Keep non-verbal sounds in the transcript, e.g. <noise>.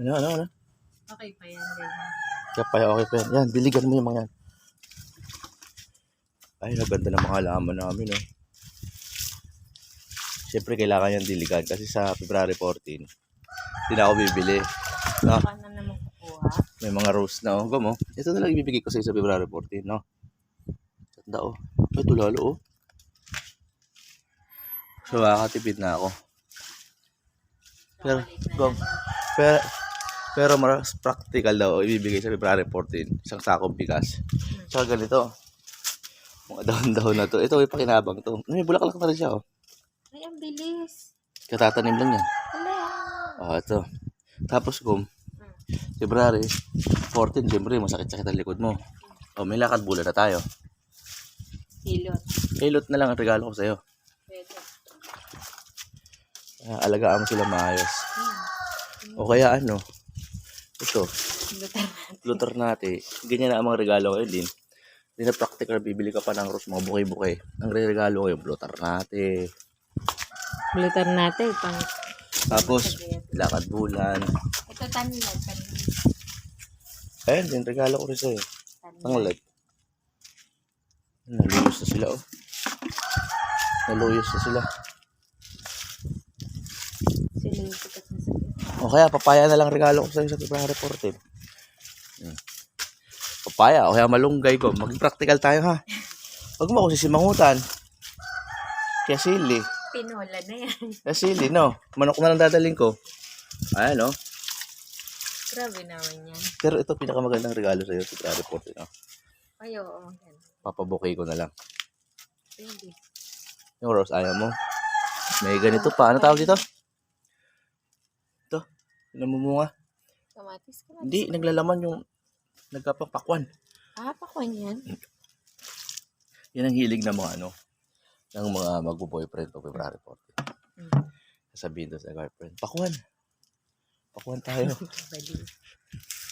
Ano, ano, ano? Okay pa yan, ganyan. Kapay, okay pa yan. Yan, diligan mo yung mga yan. Ay, naganda ng mga halaman namin, oh. Siyempre, kailangan yung diligan kasi sa February 14, hindi na ako bibili. No? Baka na naman kukuha. May mga rose na, oh. Gamo. Ito na lang ibibigay ko sa'yo sa February 14, no? Tanda, oh. Ay, tulalo, oh. So, makakatipid na ako. Pero, gom. Pero, pero mas practical daw, ibibigay sa February 14, isang sakong bigas. Tsaka ganito, mga dahon-dahon na to. Ito, may pakinabang to. May bulaklak na rin siya, oh. Ay, ang bilis. Katatanim lang yan. Wala. Oh, ito. Tapos, kung February 14, siyempre, masakit-sakit ang likod mo. Oh, may lakad bula na tayo. Hilot. Hilot na lang ang regalo ko sa'yo. Pwede. Ah, alagaan mo sila maayos. O kaya ano, ito, natin. Ganyan na ang mga regalo ngayon din. Hindi na practical, bibili ka pa ng rose, mga bukay-bukay. Ang regalo natin. Lutar natin. Pang... Tapos, lakad bulan. Ito tanilad. Ayun din, regalo ko rin sa'yo. Tanglad. Naluyos na sila, oh. Naluyos na sila. O kaya, papaya na lang regalo ko sa February 14. Hmm. Papaya, o kaya malunggay ko. Maging practical tayo, ha? Huwag mo ako sisimangutan. Kaya sili. Pinola na yan. <laughs> Kaya sili, no? Manok na lang dadaling ko. Ayan, no? Grabe naman yan. Pero ito, pinakamagandang regalo sa'yo sa February 14, no? Ay, oo. Papabukay ko na lang. Pwede. Yung rose, ayaw mo. May ganito pa. Ano tawag dito? Namumunga. Kamatis ka Hindi, naglalaman yung nagkapapakwan. Ah, pakwan yan. Yan ang hilig ng mga ano, ng mga magbo-boyfriend o February 14. Mm. Sasabihin doon sa girlfriend, pakwan. Pakwan tayo. <laughs>